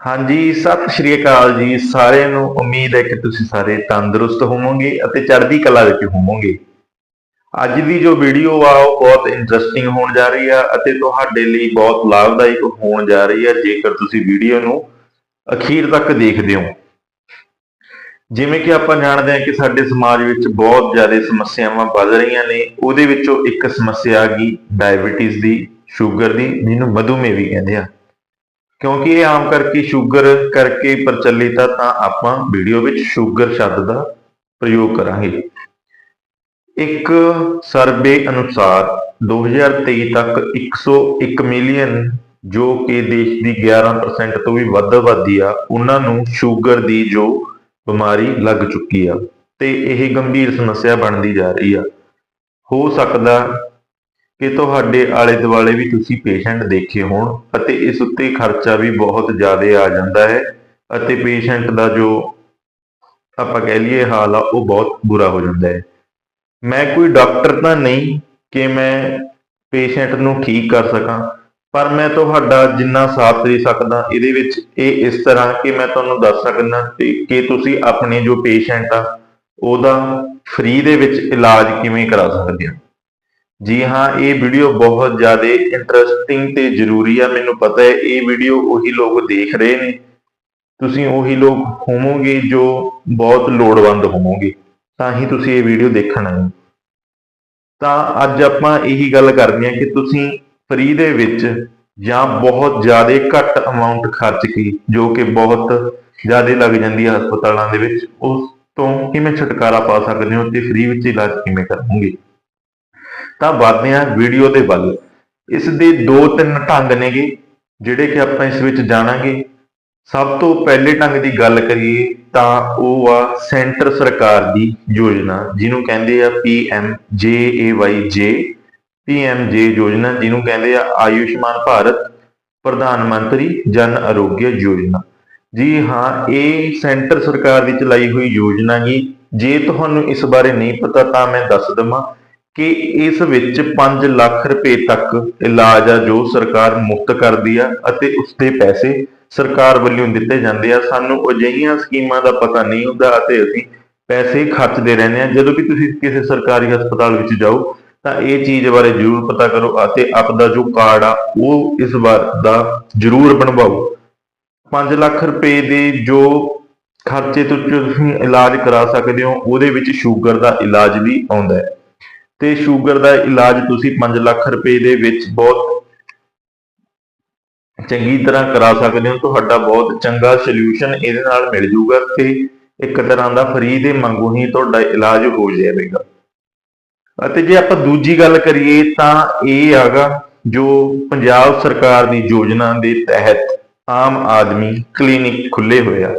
ਹਾਂਜੀ, ਸਤਿ ਸ਼੍ਰੀ ਅਕਾਲ ਜੀ। ਸਾਰਿਆਂ ਨੂੰ ਉਮੀਦ ਹੈ ਕਿ ਤੁਸੀਂ ਸਾਰੇ ਤੰਦਰੁਸਤ ਹੋਵੋਗੇ ਅਤੇ ਚੜ੍ਹਦੀ ਕਲਾ ਵਿੱਚ ਹੋਵੋਗੇ। ਅੱਜ ਦੀ ਜੋ ਵੀਡੀਓ ਆ, ਉਹ ਬਹੁਤ ਇੰਟਰਸਟਿੰਗ ਹੋਣ ਜਾ ਰਹੀ ਆ ਅਤੇ ਤੁਹਾਡੇ ਲਈ ਬਹੁਤ ਲਾਭਦਾਇਕ ਹੋਣ ਜਾ ਰਹੀ ਆ, ਜੇਕਰ ਤੁਸੀਂ ਵੀਡੀਓ ਨੂੰ ਅਖੀਰ ਤੱਕ ਦੇਖਦੇ ਹੋ। ਜਿਵੇਂ ਕਿ ਆਪਾਂ ਜਾਣਦੇ ਹਾਂ ਕਿ ਸਾਡੇ ਸਮਾਜ ਵਿੱਚ ਬਹੁਤ ਜ਼ਿਆਦਾ ਸਮੱਸਿਆਵਾਂ ਵੱਧ ਰਹੀਆਂ ਨੇ। ਉਹਦੇ ਵਿੱਚੋਂ ਇੱਕ ਸਮੱਸਿਆ ਆ ਗਈ, ਡਾਇਬੀਟੀਜ਼ ਦੀ, ਸ਼ੂਗਰ ਦੀ, ਜਿਹਨੂੰ ਮਧੂਮੇਹ ਵੀ ਕਹਿੰਦੇ ਆ। ਕਿਉਂਕਿ ਇਹ ਆਮ ਕਰਕੇ ਸ਼ੂਗਰ ਕਰਕੇ ਪ੍ਰਚਲਿਤ ਆ, ਤਾਂ ਆਪਾਂ ਵੀਡੀਓ ਵਿੱਚ ਸ਼ੂਗਰ ਸ਼ਬਦ ਦਾ ਪ੍ਰਯੋਗ ਕਰਾਂਗੇ। ਇੱਕ ਸਰਵੇ ਅਨੁਸਾਰ 2023 ਤੱਕ 101 ਮਿਲੀਅਨ ਜੋ ਕਿ ਦੇਸ਼ ਦੀ 11% ਤੋਂ ਵੀ ਵੱਧ ਆਬਾਦੀ ਆ, ਉਹਨਾਂ ਨੂੰ ਸ਼ੂਗਰ ਦੀ ਜੋ ਬਿਮਾਰੀ ਲੱਗ ਚੁੱਕੀ ਆ। ਤੇ ਇਹ ਗੰਭੀਰ ਸਮੱਸਿਆ ਬਣਦੀ ਜਾ ਰਹੀ ਆ। ਹੋ ਸਕਦਾ ਕਿ ਤੁਹਾਡੇ ਆਲੇ ਦੁਆਲੇ ਵੀ ਤੁਸੀਂ ਪੇਸ਼ੈਂਟ ਦੇਖੇ ਹੋਣ ਅਤੇ ਇਸ ਉੱਤੇ ਖਰਚਾ ਵੀ ਬਹੁਤ ਜ਼ਿਆਦਾ ਆ ਜਾਂਦਾ ਹੈ ਅਤੇ ਪੇਸ਼ੈਂਟ ਦਾ ਜੋ ਆਪਾਂ ਕਹਿ ਲਈਏ ਹਾਲ ਆ, ਉਹ ਬਹੁਤ ਬੁਰਾ ਹੋ ਜਾਂਦਾ ਹੈ। ਮੈਂ ਕੋਈ ਡਾਕਟਰ ਤਾਂ ਨਹੀਂ ਕਿ ਮੈਂ ਪੇਸ਼ੈਂਟ ਨੂੰ ਠੀਕ ਕਰ ਸਕਾਂ, ਪਰ ਮੈਂ ਤੁਹਾਡਾ ਜਿੰਨਾ ਸਾਥ ਦੇ ਸਕਦਾ, ਇਹਦੇ ਵਿੱਚ ਇਹ ਇਸ ਤਰ੍ਹਾਂ ਕਿ ਮੈਂ ਤੁਹਾਨੂੰ ਦੱਸ ਸਕਦਾ ਕਿ ਕਿ ਤੁਸੀਂ ਆਪਣੇ ਜੋ ਪੇਸ਼ੈਂਟ ਆ, ਉਹਦਾ ਫ੍ਰੀ ਦੇ ਵਿੱਚ ਇਲਾਜ ਕਿਵੇਂ ਕਰਾ ਸਕਦੇ ਹੋ। ਜੀ ਹਾਂ, ਇਹ ਵੀਡੀਓ ਬਹੁਤ ਜ਼ਿਆਦਾ ਇੰਟਰਸਟਿੰਗ ਤੇ ਜ਼ਰੂਰੀ ਆ। ਮੈਨੂੰ ਪਤਾ ਹੈ, ਇਹ ਵੀਡੀਓ ਉਹੀ ਲੋਕ ਦੇਖ ਰਹੇ ਨੇ। ਤੁਸੀਂ ਉਹੀ ਲੋਕ ਹੋਵੋਗੇ ਜੋ ਬਹੁਤ ਲੋੜਵੰਦ ਹੋਵੋਗੇ। ਤਾਂ ਹੀ ਤੁਸੀਂ ਇਹ ਵੀਡੀਓ ਦੇਖਣ ਆਏ ਤਾਂ ਅੱਜ ਆਪਾਂ ਇਹੀ ਗੱਲ ਕਰਨੀ ਹੈ ਕਿ ਤੁਸੀਂ ਫ੍ਰੀ ਦੇ ਵਿੱਚ ਜਾਂ ਬਹੁਤ ਜ਼ਿਆਦਾ ਘੱਟ ਅਮਾਉਂਟ ਖਰਚ ਕੇ, ਜੋ ਕਿ ਬਹੁਤ ਜ਼ਿਆਦਾ ਲੱਗ ਜਾਂਦੀ ਹੈ ਹਸਪਤਾਲਾਂ ਦੇ ਵਿੱਚ, ਉਸ ਤੋਂ ਕਿਵੇਂ ਛੁਟਕਾਰਾ ਪਾ ਸਕਦੇ ਹੋ ਤੇ ਫ੍ਰੀ ਵਿੱਚ ਇਲਾਜ ਕਿਵੇਂ ਕਰੋਗੇ? ਤਾਂ ਵੱਧਦੇ ਹਾਂ ਵੀਡੀਓ ਦੇ ਵੱਲ। ਇਸ ਦੇ ਦੋ ਤਿੰਨ ਢੰਗ ਨੇਗੇ, ਜਿਹੜੇ ਕਿ ਆਪਾਂ ਇਸ ਵਿੱਚ ਜਾਣਾਂਗੇ। ਸਭ ਤੋਂ ਪਹਿਲੇ ਢੰਗ ਦੀ ਗੱਲ ਕਰੀਏ ਤਾਂ ਉਹ ਆ ਸੈਂਟਰ ਸਰਕਾਰ ਦੀ ਯੋਜਨਾ, ਜਿਹਨੂੰ ਕਹਿੰਦੇ ਆ ਪੀਐਮ ਜੇ ਪੀਐਮ ਜੇ। ਯੋਜਨਾ, ਜਿਹਨੂੰ ਕਹਿੰਦੇ ਆ ਆਯੁਸ਼ਮਾਨ ਭਾਰਤ ਪ੍ਰਧਾਨ ਮੰਤਰੀ ਜਨ ਆਰੋਗਯ ਯੋਜਨਾ। ਜੀ ਹਾਂ, ਇਹ ਸੈਂਟਰ ਸਰਕਾਰ ਦੀ ਚਲਾਈ ਹੋਈ ਯੋਜਨਾ ਹੀ ਜੇ ਤੁਹਾਨੂੰ ਇਸ ਬਾਰੇ ਨਹੀਂ ਪਤਾ ਤਾਂ ਮੈਂ ਦੱਸ ਦਵਾਂ ਕਿ ਇਸ ਵਿੱਚ 5 ਲੱਖ ਰੁਪਏ ਤੱਕ ਇਲਾਜ ਆ ਜੋ ਸਰਕਾਰ ਮੁਫਤ ਕਰਦੀ ਆ ਅਤੇ ਉਸ ਦੇ ਪੈਸੇ ਸਰਕਾਰ ਵੱਲੋਂ ਦਿੱਤੇ ਜਾਂਦੇ ਆ। ਸਾਨੂੰ ਅਜਿਹੀਆਂ ਸਕੀਮਾਂ ਦਾ ਪਤਾ ਨਹੀਂ ਹੁੰਦਾ ਅਤੇ ਅਸੀਂ ਪੈਸੇ ਖਰਚਦੇ ਰਹਿੰਦੇ ਆ। ਜਦੋਂ ਵੀ ਤੁਸੀਂ ਕਿਸੇ ਸਰਕਾਰੀ ਹਸਪਤਾਲ ਵਿੱਚ ਜਾਓ, ਤਾਂ ਇਹ ਚੀਜ਼ ਬਾਰੇ ਜ਼ਰੂਰ ਪਤਾ ਕਰੋ ਅਤੇ ਆਪਦਾ ਜੋ ਕਾਰਡ ਆ, ਉਹ ਇਸ ਵਾਰ ਦਾ ਜ਼ਰੂਰ ਬਣਵਾਓ। 5 ਲੱਖ ਰੁਪਏ ਦੇ ਜੋ ਖਰਚੇ ਤੋਂ ਤੁਸੀਂ ਇਲਾਜ ਕਰਾ ਸਕਦੇ ਹੋ, ਉਹਦੇ ਵਿੱਚ ਸ਼ੂਗਰ ਦਾ ਇਲਾਜ ਵੀ ਆਉਂਦਾ ਹੈ। ਤੇ ਸ਼ੂਗਰ ਦਾ ਇਲਾਜ ਤੁਸੀਂ 5 ਲੱਖ ਰੁਪਏ ਦੇ ਵਿੱਚ ਬਹੁਤ ਚੰਗੀ ਤਰ੍ਹਾਂ ਕਰਾ ਸਕਦੇ ਹੋ। ਤੁਹਾਡਾ ਬਹੁਤ ਚੰਗਾ ਸੋਲੂਸ਼ਨ ਇਹਦੇ ਨਾਲ ਮਿਲ ਜੂਗਾ ਤੇ ਇੱਕ ਤਰ੍ਹਾਂ ਦਾ ਫਰੀ ਦੇ ਵਾਂਗੂ ਹੀ ਤੁਹਾਡਾ ਇਲਾਜ ਹੋ ਜਾਵੇਗਾ। ਅਤੇ ਜੇ ਆਪਾਂ ਦੂਜੀ ਗੱਲ ਕਰੀਏ ਤਾਂ ਇਹ ਹੈਗਾ ਜੋ ਪੰਜਾਬ ਸਰਕਾਰ ਦੀ ਯੋਜਨਾ ਦੇ ਤਹਿਤ ਆਮ ਆਦਮੀ ਕਲੀਨਿਕ ਖੁੱਲੇ ਹੋਏ ਆ।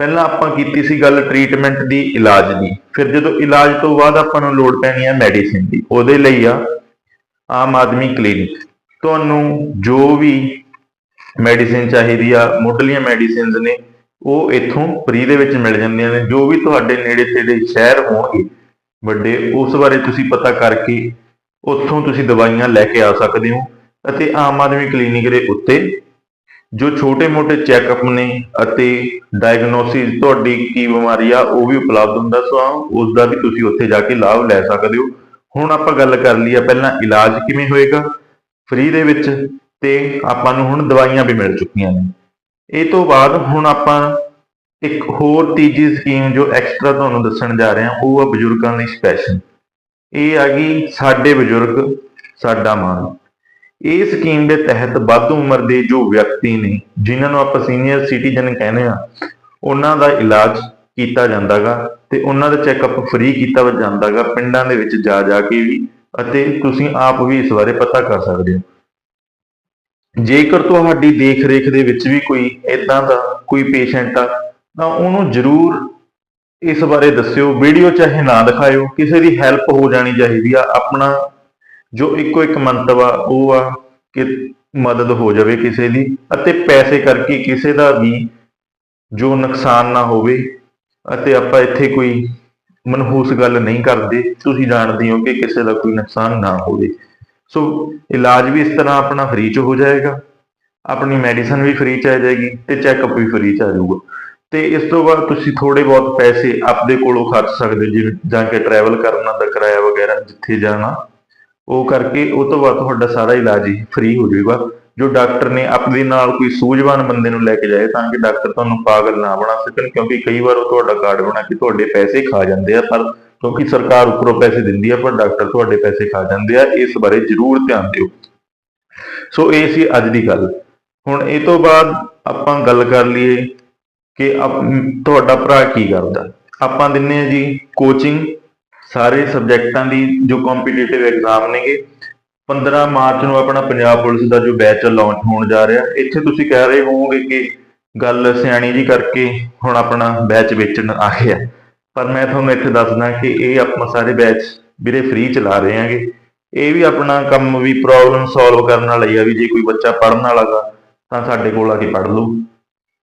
ਪਹਿਲਾਂ ਆਪਾਂ ਕੀਤੀ ਸੀ ਗੱਲ ਟ੍ਰੀਟਮੈਂਟ ਦੀ ਇਲਾਜ ਦੀ। ਫਿਰ ਜਦੋਂ ਇਲਾਜ ਤੋਂ ਬਾਅਦ ਆਪਾਂ ਨੂੰ ਲੋੜ ਪੈਣੀ ਹੈ ਮੈਡੀਸਿਨ ਦੀ। ਉਹਦੇ ਲਈ ਆ, ਆਮ ਆਦਮੀ ਕਲੀਨਿਕ ਤੁਹਾਨੂੰ ਜੋ ਵੀ ਮੈਡੀਸਿਨ ਚਾਹੀਦੀ ਆ, ਮੁੱਢਲੀਆਂ ਮੈਡੀਸਿਨਸ ਨੇ, ਉਹ ਇੱਥੋਂ ਫ੍ਰੀ ਦੇ ਵਿੱਚ ਮਿਲ ਜਾਂਦੀਆਂ ਨੇ। ਜੋ ਵੀ ਤੁਹਾਡੇ ਨੇੜੇ ਤੇੜੇ ਸ਼ਹਿਰ ਹੋਣਗੇ, ਵੱਡੇ, ਉਸ ਬਾਰੇ ਤੁਸੀਂ ਪਤਾ ਕਰਕੇ ਉੱਥੋਂ ਤੁਸੀਂ ਦਵਾਈਆਂ ਲੈ ਕੇ ਆ ਸਕਦੇ ਹੋ। ਅਤੇ ਆਮ ਆਦਮੀ ਕਲੀਨਿਕ ਦੇ ਉੱਤੇ ਜੋ ਛੋਟੇ-ਮੋਟੇ ਚੈੱਕਅਪ ਨੇ ਅਤੇ ਡਾਇਗਨੋਸਿਸ ਤੁਹਾਡੀ ਕੀ ਬਿਮਾਰੀ ਆ, ਉਹ ਵੀ ਉਪਲਬਧ ਹੁੰਦਾ, ਸੋ ਉਸ ਦਾ ਵੀ ਤੁਸੀਂ ਉੱਥੇ ਜਾ ਕੇ ਲਾਭ ਲੈ ਸਕਦੇ ਹੋ। ਹੁਣ ਆਪਾਂ ਗੱਲ ਕਰ ਲਈ ਆ ਪਹਿਲਾਂ ਇਲਾਜ ਕਿਵੇਂ ਹੋਏਗਾ ਫ੍ਰੀ ਦੇ ਵਿੱਚ ਤੇ ਆਪਾਂ ਨੂੰ ਹੁਣ ਦਵਾਈਆਂ ਵੀ ਮਿਲ ਚੁੱਕੀਆਂ ਨੇ। ਇਹ ਤੋਂ ਬਾਅਦ ਹੁਣ ਆਪਾਂ ਇੱਕ ਹੋਰ ਤੀਜੀ ਸਕੀਮ ਜੋ ਐਕਸਟਰਾ ਤੁਹਾਨੂੰ ਦੱਸਣ ਜਾ ਰਹੇ ਹਾਂ, ਉਹ ਆ ਬਜ਼ੁਰਗਾਂ ਲਈ ਸਪੈਸ਼ਲ ਇਹ ਆ ਗਈ ਸਾਡੇ ਬਜ਼ੁਰਗ, ਸਾਡਾ ਮਾਣ ਇਹ ਸਕੀਮ ਦੇ ਤਹਿਤ ਵੱਧ ਉਮਰ ਦੇ ਜੋ ਵਿਅਕਤੀ ਨੇ, ਜਿਨ੍ਹਾਂ ਨੂੰ ਆਪਾਂ ਸੀਨੀਅਰ ਸਿਟੀਜ਼ਨ ਕਹਿੰਦੇ ਆ ਉਹਨਾਂ ਦਾ ਇਲਾਜ ਕੀਤਾ ਜਾਂਦਾਗਾ ਤੇ ਉਹਨਾਂ ਦਾ ਚੈੱਕਅਪ ਫ੍ਰੀ ਕੀਤਾ ਜਾਂਦਾਗਾ, ਪਿੰਡਾਂ ਦੇ ਵਿੱਚ ਜਾ ਜਾ ਕੇ ਵੀ ਅਤੇ ਤੁਸੀਂ ਆਪ ਵੀ ਇਸ ਬਾਰੇ ਪਤਾ ਕਰ ਸਕਦੇ ਹੋ। ਜੇਕਰ ਤੁਹਾਡੀ ਦੇਖ-ਰੇਖ ਦੇ ਵਿੱਚ ਵੀ ਕੋਈ ਇਦਾਂ ਦਾ ਕੋਈ ਪੇਸ਼ੈਂਟ ਆ, ਤਾਂ ਉਹਨੂੰ ਜ਼ਰੂਰ ਇਸ ਬਾਰੇ ਦੱਸਿਓ, ਵੀਡੀਓ ਚਾਹੇ ਨਾ ਦਿਖਾਇਓ, ਕਿਸੇ ਦੀ ਹੈਲਪ ਹੋ ਜਾਣੀ ਚਾਹੀਦੀ ਆ, ਆਪਣਾ ਜੋ ਇੱਕੋ ਇੱਕ ਮੰਤਵ ਆ, ਉਹ ਆ ਕਿ ਮਦਦ ਹੋ ਜਾਵੇ ਕਿਸੇ ਦੀ ਅਤੇ ਪੈਸੇ ਕਰਕੇ ਕਿਸੇ ਦਾ ਵੀ ਜੋ ਨੁਕਸਾਨ ਨਾ ਹੋਵੇ ਅਤੇ ਆਪਾਂ ਇੱਥੇ ਕੋਈ ਮਨਹੂਸ ਗੱਲ ਨਹੀਂ ਕਰਦੇ, ਤੁਸੀਂ ਜਾਣਦੇ ਹੋ ਕਿ ਕਿਸੇ ਦਾ ਕੋਈ ਨੁਕਸਾਨ ਨਾ ਹੋਵੇ। ਸੋ ਇਲਾਜ ਵੀ ਇਸ ਤਰ੍ਹਾਂ ਆਪਣਾ ਫ੍ਰੀ ਚ ਹੋ ਜਾਏਗਾ, ਆਪਣੀ ਮੈਡੀਸਨ ਵੀ ਫ੍ਰੀ ਚ ਆ ਜਾਏਗੀ ਤੇ ਚੈੱਕਅਪ ਵੀ ਫ੍ਰੀ ਚ ਆ ਜਾਊਗਾ। ਤੇ ਇਸ ਤੋਂ ਬਾਅਦ ਤੁਸੀਂ ਥੋੜੇ ਬਹੁਤ ਪੈਸੇ ਆਪਦੇ ਕੋਲੋਂ ਖਰਚ ਸਕਦੇ ਹੋ, ਜਿਵੇਂ ਜਾਂ ਕਿ ਟਰੈਵਲ ਕਰਨਾ, ਦਾ ਕਿਰਾਇਆ ਵਗੈਰਾ ਜਿੱਥੇ ਜਾਣਾ। ਉਹ ਕਰਕੇ ਉਹ ਤੋਂ ਬਾਅਦ ਤੁਹਾਡਾ ਸਾਰਾ ਇਲਾਜ ਹੀ ਫ੍ਰੀ ਹੋ ਜਾਊਗਾ। ਜੋ ਡਾਕਟਰ ਨੇ ਆਪਣੇ ਨਾਲ ਕੋਈ ਸੂਝਵਾਨ ਬੰਦੇ ਨੂੰ ਲੈ ਕੇ ਜਾਏ ਤਾਂ ਕਿ ਡਾਕਟਰ ਤੁਹਾਨੂੰ ਪਾਗਲ ਨਾ ਬਣਾ ਸਕਣ, ਕਿਉਂਕਿ ਕਈ ਵਾਰ ਉਹ ਤੁਹਾਡਾ ਕਾਰਡ ਬਣਾ ਕੇ ਤੁਹਾਡੇ ਪੈਸੇ ਖਾ ਜਾਂਦੇ ਆ, ਪਰ ਕਿਉਂਕਿ ਸਰਕਾਰ ਉੱਪਰੋਂ ਪੈਸੇ ਦਿੰਦੀ ਆ, ਪਰ ਡਾਕਟਰ ਤੁਹਾਡੇ ਪੈਸੇ ਖਾ ਜਾਂਦੇ ਆ, ਇਸ ਬਾਰੇ ਜ਼ਰੂਰ ਧਿਆਨ ਦਿਓ। ਸੋ ਇਹ ਸੀ ਅੱਜ ਦੀ ਗੱਲ। ਹੁਣ ਇਹ ਤੋਂ ਬਾਅਦ ਆਪਾਂ ਗੱਲ ਕਰ ਲਈਏ ਕਿ ਆਪ- ਤੁਹਾਡਾ ਭਰਾ ਕੀ ਕਰਦਾ। ਆਪਾਂ ਦਿੰਨੇ ਆ ਜੀ ਕੋਚਿੰਗ ਸਾਰੇ ਸਬਜੈਕਟਾਂ ਦੀ ਜੋ ਕੰਪੀਟੀਟਿਵ ਐਗਜ਼ਾਮ ਨੇਗੇ 15 ਮਾਰਚ ਨੂੰ ਆਪਣਾ ਪੰਜਾਬ ਪੁਲਿਸ ਦਾ ਜੋ ਬੈਚ ਲਾਂਚ ਹੋਣ ਜਾ ਰਿਹਾ, ਇੱਥੇ ਤੁਸੀਂ ਕਹਿ ਰਹੇ ਹੋਵੋਗੇ ਕਿ ਗੱਲ ਸਿਆਣੀ ਜੀ ਕਰਕੇ ਹੁਣ ਆਪਣਾ ਬੈਚ ਵੇਚਣ ਆ ਗਿਆ ਪਰ ਮੈਂ ਤੁਹਾਨੂੰ ਇੱਥੇ ਦੱਸਦਾ ਕਿ ਇਹ ਆਪਾਂ ਸਾਰੇ ਬੈਚ ਵੀਰੇ ਫ੍ਰੀ ਚਲਾ ਰਹੇ ਹਾਂਗੇ ਇਹ ਵੀ ਆਪਣਾ ਕੰਮ ਵੀ ਪ੍ਰੋਬਲਮ ਸੋਲਵ ਕਰਨ ਵਾਲਾ ਹੀ ਆ ਵੀ ਜੇ ਕੋਈ ਬੱਚਾ ਪੜ੍ਹਨ ਵਾਲਾ ਗਾ, ਤਾਂ ਸਾਡੇ ਕੋਲ ਆ ਕੇ ਪੜ੍ਹ ਲਓ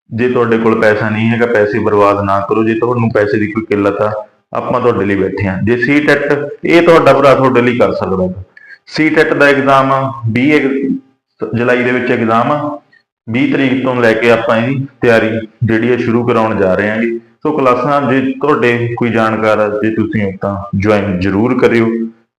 ਜੇ ਤੁਹਾਡੇ ਕੋਲ ਪੈਸਾ ਨਹੀਂ ਹੈਗਾ, ਪੈਸੇ ਬਰਬਾਦ ਨਾ ਕਰੋ। ਜੇ ਤੁਹਾਨੂੰ ਪੈਸੇ ਦੀ ਕੋਈ ਕਿੱਲਤ ਆ ਆਪਾਂ ਤੁਹਾਡੇ ਲਈ ਬੈਠੇ ਹਾਂ। ਜੇ ਸੀਟੈਟ ਇਹ ਤੁਹਾਡਾ ਭਰਾ ਤੁਹਾਡੇ ਲਈ ਕਰ ਸਕਦਾ ਹੈ। ਸੀਟੈਟ ਦਾ ਐਗਜ਼ਾਮ 20 ਐਗ- ਜੁਲਾਈ ਦੇ ਵਿੱਚ ਐਗਜ਼ਾਮ ਆ। 20 ਤਰੀਕ ਤੋਂ ਲੈ ਕੇ ਆਪਾਂ ਇਹ ਤਿਆਰੀ ਜਿਹੜੀ ਹੈ ਸ਼ੁਰੂ ਕਰਾਉਣ ਜਾ ਰਹੇ ਹਾਂਗੇ। ਸੋ ਕਲਾਸਾਂ ਜੇ ਤੁਹਾਡੇ ਕੋਈ ਜਾਣਕਾਰ ਆ, ਜੇ ਤੁਸੀਂ ਹੋ ਤਾਂ ਜੁਆਇਨ ਜ਼ਰੂਰ ਕਰਿਓ।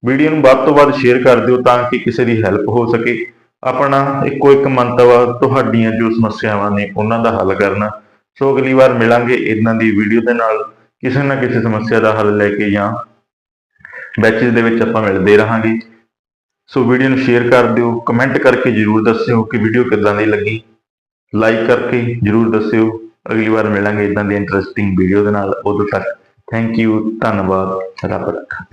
ਵੀਡੀਓ ਨੂੰ ਵੱਧ ਤੋਂ ਵੱਧ ਸ਼ੇਅਰ ਕਰ ਦਿਓ ਤਾਂ ਕਿ ਕਿਸੇ ਦੀ ਹੈਲਪ ਹੋ ਸਕੇ। ਆਪਣਾ ਇੱਕੋ ਇੱਕ ਮੰਤਵ ਆ, ਤੁਹਾਡੀਆਂ ਜੋ ਸਮੱਸਿਆਵਾਂ ਨੇ ਉਹਨਾਂ ਦਾ ਹੱਲ ਕਰਨਾ। ਸੋ ਅਗਲੀ ਵਾਰ ਮਿਲਾਂਗੇ ਇਦਾਂ ਦੀ ਵੀਡੀਓ ਦੇ ਨਾਲ। ਕਿਸੇ ਨਾ ਕਿਸੇ ਸਮੱਸਿਆ ਦਾ ਹੱਲ ਲੈ ਕੇ ਜਾਂ ਬੈਚਸ ਦੇ ਵਿੱਚ ਆਪਾਂ ਮਿਲਦੇ ਰਹਾਂਗੇ। ਸੋ ਵੀਡੀਓ ਨੂੰ ਸ਼ੇਅਰ ਕਰ ਦਿਓ ਕਮੈਂਟ ਕਰਕੇ ਜਰੂਰ ਦੱਸਿਓ ਕਿ ਵੀਡੀਓ ਕਿੱਦਾਂ ਦੀ ਲੱਗੀ। ਲਾਈਕ ਕਰਕੇ ਜਰੂਰ ਦੱਸਿਓ। ਅਗਲੀ ਵਾਰ ਮਿਲਾਂਗੇ ਇਦਾਂ ਦੀ ਇੰਟਰਸਟਿੰਗ ਵੀਡੀਓ ਦੇ ਨਾਲ। ਉਦੋਂ ਤੱਕ ਥੈਂਕ ਯੂ ਧੰਨਵਾਦ, ਰੱਬ ਰੱਖਾ।